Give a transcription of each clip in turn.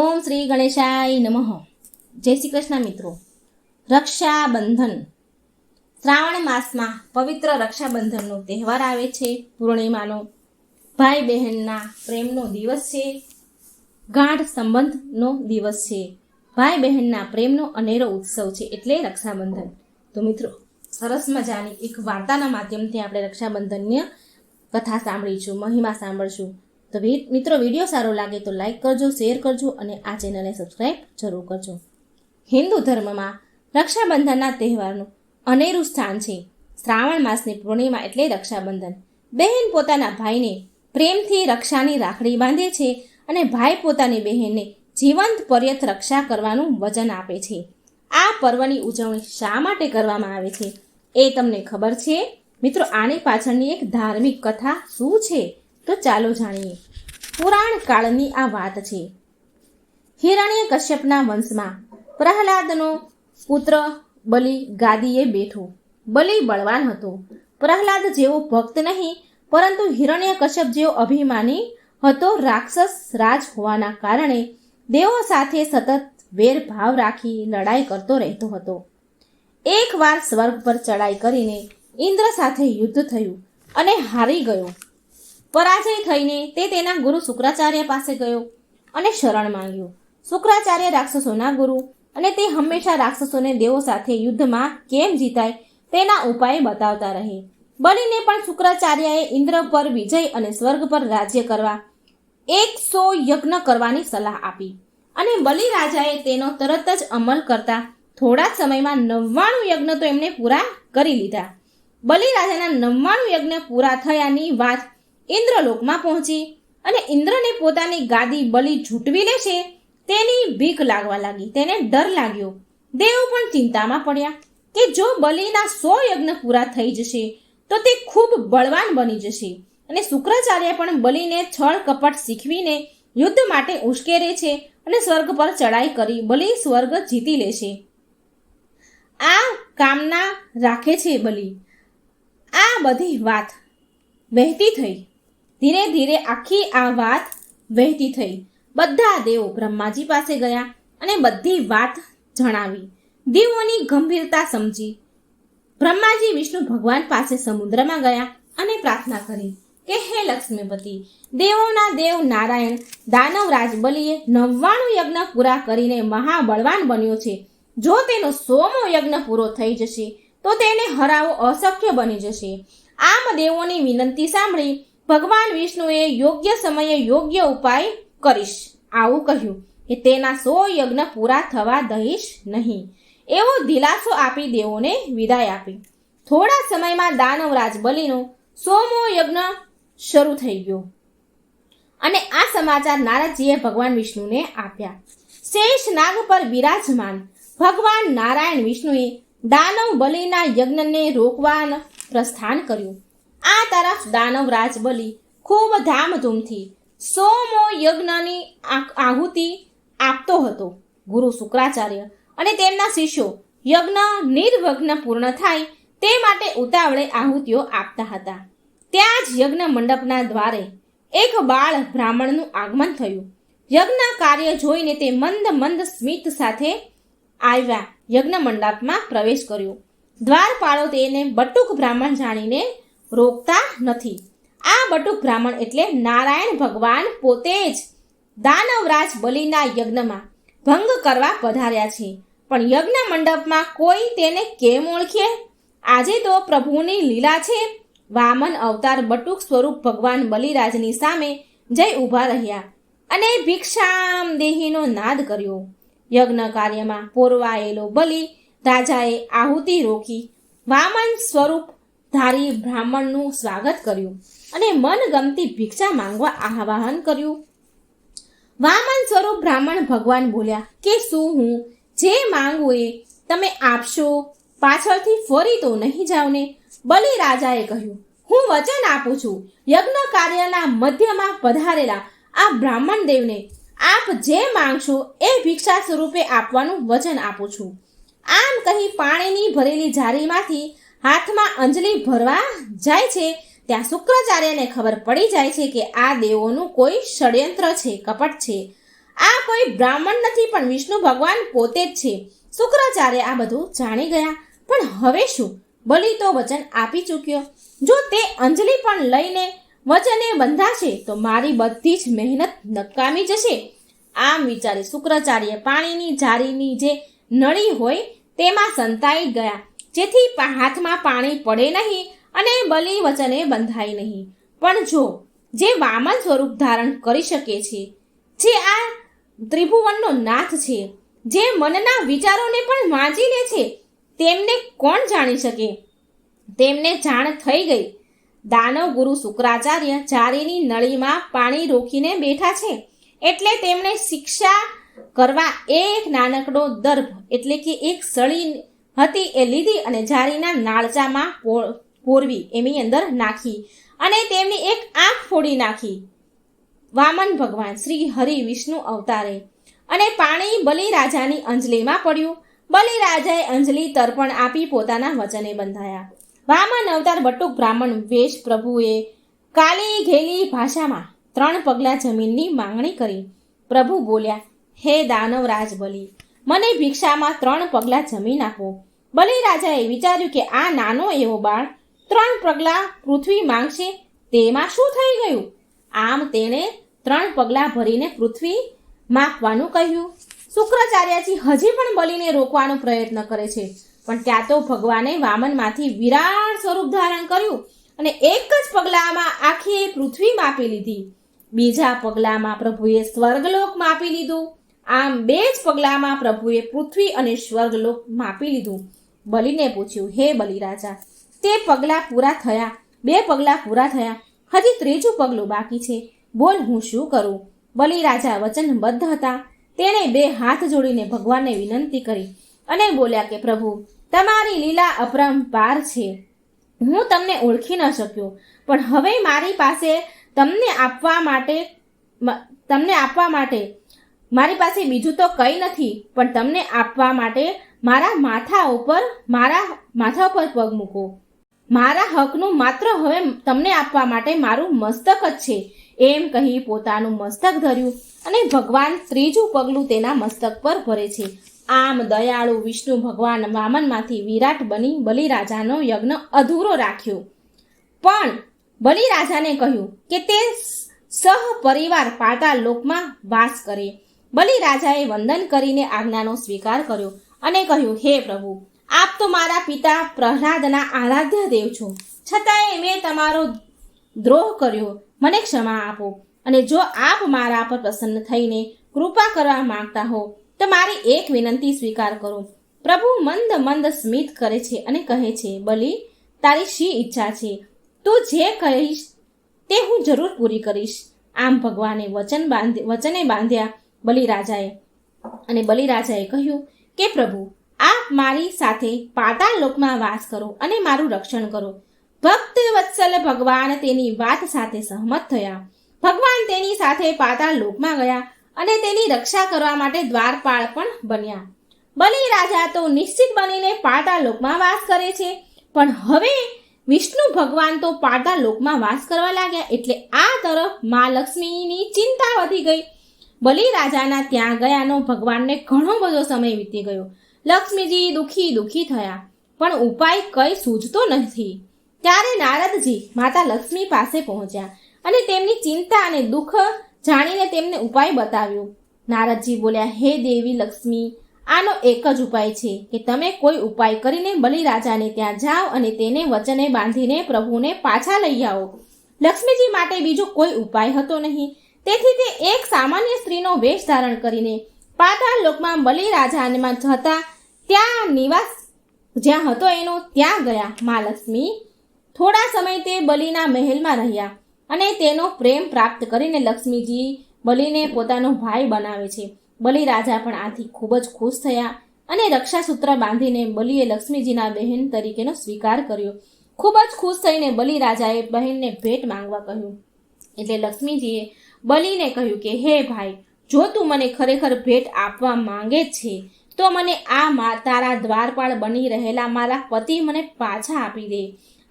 ઓમ શ્રી ગણેશાય નમઃ. જય શ્રી કૃષ્ણ મિત્રો. રક્ષાબંધન. શ્રાવણ માસમાં પવિત્ર રક્ષાબંધનનો તહેવાર આવે છે પૂર્ણિમાનો. ભાઈ બહેનના પ્રેમનો દિવસ છે. ગાઢ સંબંધનો દિવસ છે. ભાઈ બહેનના પ્રેમનો અનેરો ઉત્સવ છે એટલે રક્ષાબંધન. તો મિત્રો, સરસ મજાની એક વાર્તાના માધ્યમથી આપણે રક્ષાબંધનની કથા સાંભળીશું, મહિમા સાંભળશું. તો મિત્રો વીડિયો સારો લાગે તો લાઇક કરજો શેર કરજો અને આ ચેનલને સબસ્ક્રાઈબ જરૂર કરજો. હિન્દુ ધર્મમાં રક્ષાબંધનના તહેવારનું અનેરું સ્થાન છે. શ્રાવણ માસની પૂર્ણિમા એટલે રક્ષાબંધન. બહેન પોતાના ભાઈને પ્રેમથી રક્ષાની રાખડી બાંધે છે અને ભાઈ પોતાની બહેનને જીવંત પર્યત રક્ષા કરવાનું વચન આપે છે. આ પર્વની ઉજવણી શા માટે કરવામાં આવે છે એ તમને ખબર છે? મિત્રો, આની પાછળની એક ધાર્મિક કથા શું છે? તો ચાલો જાણીએ. પુરાણ કાળની આ વાત છે. હિરણ્ય કશ્યપના વંશમાં પ્રહલાદનો પુત્ર બલિ ગાદીએ બેઠો. બલિ બળવાન હતો. પ્રહલાદ જેવો ભક્ત નહીં, પરંતુ હિરણ્ય કશ્યપ જેવો અભિમાની હતો રાક્ષસ રાજ હોવાના કારણે દેવો સાથે સતત વેરભાવ રાખી લડાઈ કરતો રહેતો હતો. એકવાર સ્વર્ગ પર ચડાઈ કરીને ઇન્દ્ર સાથે યુદ્ધ થયું અને હારી ગયો. પરાજય થઈને તે તેના ગુરુ શુક્રાચાર્ય પાસે ગયો અને શરણ માંગ્યું. શુક્રાચાર્ય રાક્ષસોના ગુરુ અને તે હંમેશા રાક્ષસોને દેવો સાથે યુદ્ધમાં કેમ જીતાય તેના ઉપાય બતાવતા રહે. બનીને પણ શુક્રાચાર્યએ ઇન્દ્ર પર વિજય અને સ્વર્ગ પર રાજ્ય કરવા એકસો યજ્ઞ કરવાની સલાહ આપી અને બલિ રાજાએ તેનો તરત જ અમલ કરતા થોડા સમયમાં નવ્વાણું યજ્ઞ તો એમણે પૂરા કરી લીધા. બલિ રાજાના નવ્વાણું યજ્ઞ પૂરા થયાની વાત ઇન્દ્રલોકમાં પહોંચી અને ઇન્દ્રને પોતાની ગાદી બલિ ઝૂંટવી લેશે તેની ભીખ લાગવા લાગી, તેને ડર લાગ્યો. દેવો પણ ચિંતામાં પડ્યા કે જો બલિના સો યજ્ઞ પૂરા થઈ જશે, તો તે ખૂબ બળવાન બની જશે. અને શુક્રાચાર્ય પણ બલિને છળ કપટ શીખવીને યુદ્ધ માટે ઉશ્કેરે છે અને સ્વર્ગ પર ચડાઈ કરી બલિ સ્વર્ગ જીતી લેશે. આ કામના રાખે છે બલિ. આ બધી વાત વહેતી થઈ. ધીરે ધીરે આખી આ વાત વહેતી થઈ. બધા દેવો બ્રહ્માજી પાસે ગયા અને બધી વાત જણાવી. દેવોની ગંભીરતા સમજી. બ્રહ્માજી વિષ્ણુ ભગવાન પાસે સમુદ્રમાં ગયા અને પ્રાર્થના કરી કે હે લક્ષ્મીપતિ, દેવોના દેવ નારાયણ દાનવ રાજબલીએ નવ્વાણું યજ્ઞ પૂરા કરીને મહાબળવાન બન્યો છે. જો તેનો સોમો યજ્ઞ પૂરો થઈ જશે, તો તેને હરાવો અશક્ય બની જશે. આમ દેવોની વિનંતી સાંભળી ભગવાન વિષ્ણુએ યોગ્ય સમયે યોગ્ય ઉપાય કરીશ. આવું કહ્યું. કે તેના સો યજ્ઞ પૂરા થવા દઈશ નહીં. એવો દિલાસો આપી દેવોને વિદાય આપી. થોડા સમયમાં દાનવરાજ બલિનો સોમો યજ્ઞ શરૂ થઈ ગયો. અને આ સમાચાર નારદજીએ ભગવાન વિષ્ણુને આપ્યા. શેષ નાગ પર બિરાજમાન ભગવાન નારાયણ વિષ્ણુએ દાનવ બલિના યજ્ઞને રોકવાનું પ્રસ્થાન કર્યું. આ તરફ દાનવ રાજબલી ખૂબ ધામધૂમથી સોમો યજ્ઞની આહુતિ આપતો હતો. ગુરુ શુક્રાચાર્ય અને તેમના શિષ્યો યજ્ઞ નિર્વઘ્ન પૂર્ણ થાય તે માટે ઉતાવળે આહુતિઓ આપતા હતા. ત્યાં જ યજ્ઞ મંડપના દ્વારે એક બાળ બ્રાહ્મણનું આગમન થયું. યજ્ઞ કાર્ય જોઈને તે મંદ મંદ સ્મિત સાથે આવ્યા. યજ્ઞ મંડપમાં પ્રવેશ કર્યો. દ્વારપાળો તેને બટુક બ્રાહ્મણ જાણીને રોકતા નથી. આ બટુક બ્રાહ્મણ એટલે નારાયણ ભગવાન પોતે જ દાનવરાજ બલિના યજ્ઞમાં ભંગ કરવા પધાર્યા છે. પણ યજ્ઞ મંડપમાં કોઈ તેને કેમ ઓળખે? આજે તો પ્રભુની લીલા છે. વામન અવતાર બટુક સ્વરૂપ ભગવાન બલિરાજની સામે જઈ ઊભા રહ્યા અને ભિક્ષામ દેહીનો નાદ કર્યો. યજ્ઞ કાર્યમાં પોરવાયેલો બલિ રાજાએ આહુતિ રોકી. વામન સ્વરૂપ ધારી બ્રાહ્મણનું સ્વાગત કર્યું અને મનગમતી ભિક્ષા માંગવા આહ્વાન કર્યું. વામન સ્વરૂપ બ્રાહ્મણ ભગવાન બોલ્યા, કે શું હું? જે માંગુ એ તમે આપશો? પાછળથી ફરી તો નહીં જાઓ ને? બલિ રાજાએ કહ્યું, હું વચન આપું છું. યજ્ઞ કાર્યના મધ્યમાં પધારેલા આ બ્રાહ્મણ દેવને આપ જે માંગશો એ ભિક્ષા સ્વરૂપે આપવાનું વચન આપું છું. આમ કહી પાણીની ભરેલી જારીમાંથી હાથમાં અંજલિ ભરવા જાય છે, ત્યાં શુક્રાચાર્યને ખબર પડી જાય છે કે આ દેવોનું કોઈ ષડયંત્ર છે, કપટ છે. આ કોઈ બ્રાહ્મણ નથી, પણ વિષ્ણુ ભગવાન પોતે જ છે. શુક્રાચાર્ય આ બધું જાણી ગયા. પણ હવે શું? બલિ તો વચન આપી ચૂક્યો. જો તે અંજલિ પણ લઈને વચને બંધાશે, તો મારી બધી જ મહેનત નકામી જશે. આમ વિચારી શુક્રાચાર્ય પાણીની જારીની જે નળી હોય, તેમાં સંતાઈ ગયા. જેથી હાથમાં પાણી પડે નહીં અને બલિ વચને બંધાય નહીં. પણ જો જે વામન સ્વરૂપ ધારણ કરી શકે છે, જે આ ત્રિભુવનનો નાથ છે, જે મનના વિચારોને પણ વાંચી લે છે, તેમને કોણ જાણી શકે? તેમને જાણ થઈ ગઈ. દાનવ ગુરુ શુક્રાચાર્ય જારીની નળીમાં પાણી રોકીને બેઠા છે. એટલે તેમણે શિક્ષા કરવા એક નાનકડો દર્ભ, એટલે કે એક સળી હતી એ લીધી અને જારીના નાળચામાં પોરવી એની અંદર નાખી અને તેમની એક આંખ ફોડી નાખી. વામન ભગવાન શ્રી હરિ વિષ્ણુ અવતારે. અને પાણી બલિ રાજાની અંજલિમાં પડ્યું. બલિરાજાએ અંજલિ તર્પણ આપી પોતાના વચને બંધાયા. વામન અવતાર બટુક બ્રાહ્મણ વેશ પ્રભુએ કાલી ઘેલી ભાષામાં ત્રણ પગલાં જમીનની માંગણી કરી. પ્રભુ બોલ્યા, હે દાનવરાજ બલિ, મને ભિક્ષામાં ત્રણ પગલાં જમીન આપો. બલિ રાજાએ વિચાર્યું કે આ નાનો એવો બાળ ત્રણ પગલાં પૃથ્વી માંગશે, તેમાં શું થઈ ગયું? આમ તેણે ત્રણ પગલાં ભરીને પૃથ્વી માપવાનું કહ્યું. શુક્રાચાર્યજી હજી પણ બલિને રોકવાનો પ્રયત્ન કરે છે, પણ ત્યાં તો ભગવાને વામનમાંથી વિરાટ સ્વરૂપ ધારણ કર્યું અને એક જ પગલામાં આખી પૃથ્વી માપી લીધી. બીજા પગલામાં પ્રભુએ સ્વર્ગલોક માપી લીધું. આમ બે જ પગલામાં પ્રભુએ પૃથ્વી અને સ્વર્ગલોક માપી લીધું. બલિને પૂછ્યું, હે બલિરાજા, તે પગલાં પૂરા થયા, બે પગલાં પૂરા થયા, હજી ત્રીજું પગલું બાકી છે. બોલ, હું શું કરું? બલિરાજા વચનબદ્ધ હતા. તેણે બે હાથ જોડીને ભગવાનને વિનંતી કરી અને બોલ્યા કે, પ્રભુ, તમારી લીલા અપરંપાર છે. હું તમને ઓળખી ન શક્યો, પણ હવે મારી પાસે તમને આપવા માટે તમને આપવા માટે, મારી પાસે બીજું તો કંઈ નથી, પણ તમને આપવા માટે મારા માથા ઉપર, મારા માથા ઉપર પગ મૂકો. મારા હકનું માત્ર હવે તમને આપવા માટે મારું મસ્તક જ છે. એમ કહી પોતાનું મસ્તક ધર્યું અને ભગવાન ત્રીજું પગલું તેના મસ્તક પર ભરે છે. આમ દયાળુ વિષ્ણુ ભગવાન વામનમાંથી વિરાટ બની બલિરાજાનો યજ્ઞ અધૂરો રાખ્યો. પણ બલિરાજાને કહ્યું કે તે સહ પરિવાર પાતાળ લોકમાં વાસ કરે. બલિરાજાએ વંદન કરીને આજ્ઞાનો સ્વીકાર કર્યો. અને કહ્યું, હે પ્રભુ, આપ તો મારા પિતા પ્રહલાદના આરાધ્ય દેવ છો. છતાંય મેં તમારો દ્રોહ કર્યો. મને ક્ષમા આપો. અને જો આપ મારા પર પ્રસન્ન થઈને કૃપા કરવા માંગતા હો, તો મારી એક વિનંતી સ્વીકાર કરો. પ્રભુ મંદ મંદ સ્મિત કરે છે અને કહે છે, બલી, તારી શી ઈચ્છા છે? તું જે કહીશ તે હું જરૂર પૂરી કરીશ. આમ ભગવાને વચન બાંધ વચને બાંધ્યા બલિરાજાએ. અને બલિરાજાએ કહ્યું કે પ્રભુ, આપ મારી સાથે પાતાળ લોકમાં વાસ કરો અને મારું રક્ષણ કરો. ભક્ત વત્સલ ભગવાન તેની વાત સાથે સહમત થયા. ભગવાન તેની સાથે પાતાળ લોકમાં ગયા અને તેની રક્ષા કરવા માટે દ્વારપાળ પણ બન્યા. બલિ રાજા તો નિશ્ચિત બનીને પાતાળ લોકમાં વાસ કરે છે, પણ હવે વિષ્ણુ ભગવાન તો પાતાળ લોકમાં વાસ કરવા લાગ્યા એટલે આ તરફ મા લક્ષ્મીની ચિંતા વધી ગઈ. બલિ રાજાના ત્યાં ગયાનો ભગવાનને ઘણો બધો સમય વીતી ગયો. લક્ષ્મીજી દુઃખી દુઃખી થયા, પણ ઉપાય કંઈ સૂઝતો નથી. ત્યારે નારદજી માતા લક્ષ્મી પાસે પહોંચ્યા અને તેમની ચિંતા અને દુઃખ જાણીને તેમને ઉપાય બતાવ્યો. નારદજી બોલ્યા, હે દેવી લક્ષ્મી, આનો એક જ ઉપાય છે કે તમે કોઈ ઉપાય કરીને બલિરાજાને ત્યાં જાઓ અને તેને વચને બાંધીને પ્રભુને પાછા લઈ આવો. લક્ષ્મીજી માટે બીજો કોઈ ઉપાય હતો નહીં. તેથી તે એક સામાન્ય સ્ત્રીનો વેશ ધારણ કરીને પાતાળ લોકમાં બલિરાજામાં જતા ત્યાં નિવાસ જ્યાં હતો એનો, ત્યાં ગયા મા લક્ષ્મી થોડા સમય તે બલિના મહેલમાં રહ્યા અને તેનો પ્રેમ પ્રાપ્ત કરીને લક્ષ્મીજી બલિને પોતાનો ભાઈ બનાવે છે. બલિ રાજા પણ આથી ખૂબ જ ખુશ થયા અને રક્ષાસૂત્ર બાંધીને બલિએ લક્ષ્મીજીના બહેન તરીકેનો સ્વીકાર કર્યો. ખૂબ જ ખુશ થઈને બલિ રાજાએ બહેનને ભેટ માંગવા કહ્યું. એટલે લક્ષ્મીજીએ બલિને કહ્યું કે, હે ભાઈ, જો તું મને ખરેખર ભેટ આપવા માંગે છે, તો મને આ મા, તારા દ્વારપાળ બની રહેલા મારા પતિ મને પાછા આપી દે.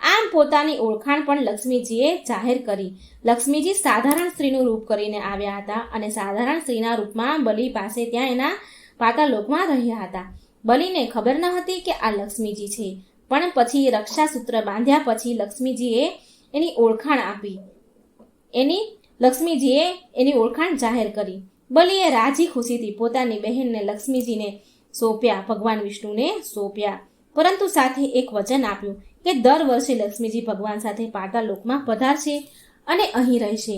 આમ પોતાની ઓળખાણ પણ લક્ષ્મીજીએ જાહેર કરી. લક્ષ્મીજી સાધારણ સ્ત્રીનું રૂપ કરીને આવ્યા હતા અને સાધારણ સ્ત્રીના રૂપમાં બલિ પાસે ત્યાં એના પાતાલોકમાં રહ્યા હતા. બલિને ખબર ન હતી કે આ લક્ષ્મીજી છે, પણ પછી રક્ષાસૂત્ર બાંધ્યા પછી લક્ષ્મીજીએ એની ઓળખાણ આપી. એની લક્ષ્મીજીએ એની ઓળખાણ જાહેર કરી. બલિએ રાજી ખુશીથી પોતાની બહેનને લક્ષ્મીજીને સોંપ્યા, ભગવાન વિષ્ણુને સોંપ્યા. પરંતુ સાથે એક વચન આપ્યું કે દર વર્ષે લક્ષ્મીજી ભગવાન સાથે પાતાલોકમાં પધારશે અને અહીં રહેશે.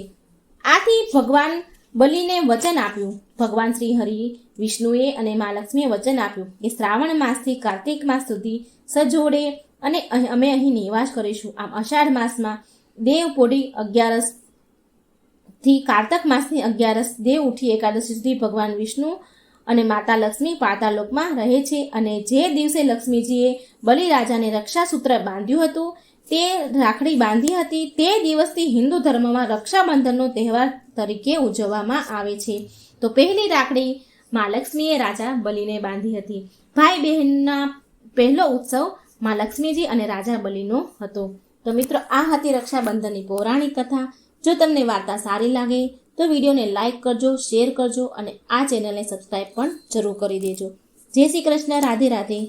આથી ભગવાન બલિને વચન આપ્યું. ભગવાન શ્રી હરિ વિષ્ણુએ અને મા લક્ષ્મીએ વચન આપ્યું કે શ્રાવણ માસથી કાર્તિક માસ સુધી સજોડે અને અમે અહીં નિવાસ કરીશું. આમ અષાઢ માસમાં દેવ પોઢી અગિયારસ થી કારતક માસની અગિયારસ દેવ ઉઠી એકાદશી સુધી ભગવાન વિષ્ણુ અને માતા લક્ષ્મી પાતાલોકમાં રહે છે અને જે દિવસે લક્ષ્મીજીએ બલિરાજાને રક્ષાસૂત્ર બાંધ્યું હતું, તે રાખડી બાંધી હતી, તે દિવસથી હિન્દુ ધર્મમાં રક્ષાબંધનનો તહેવાર તરીકે ઉજવવામાં આવે છે. તો પહેલી રાખડી મા લક્ષ્મીએ રાજા બલિને બાંધી હતી. ભાઈ બહેનના પહેલો ઉત્સવ મા લક્ષ્મીજી અને રાજા બલિનો હતો. તો મિત્રો, આ હતી રક્ષાબંધનની પૌરાણિક કથા. જો તમને વાર્તા સારી લાગે, તો વિડીયોને લાઇક કરજો, શેર કરજો અને આ ચેનલને સબસ્ક્રાઈબ પણ જરૂર કરી દેજો. જય શ્રી કૃષ્ણ, રાધે રાધે.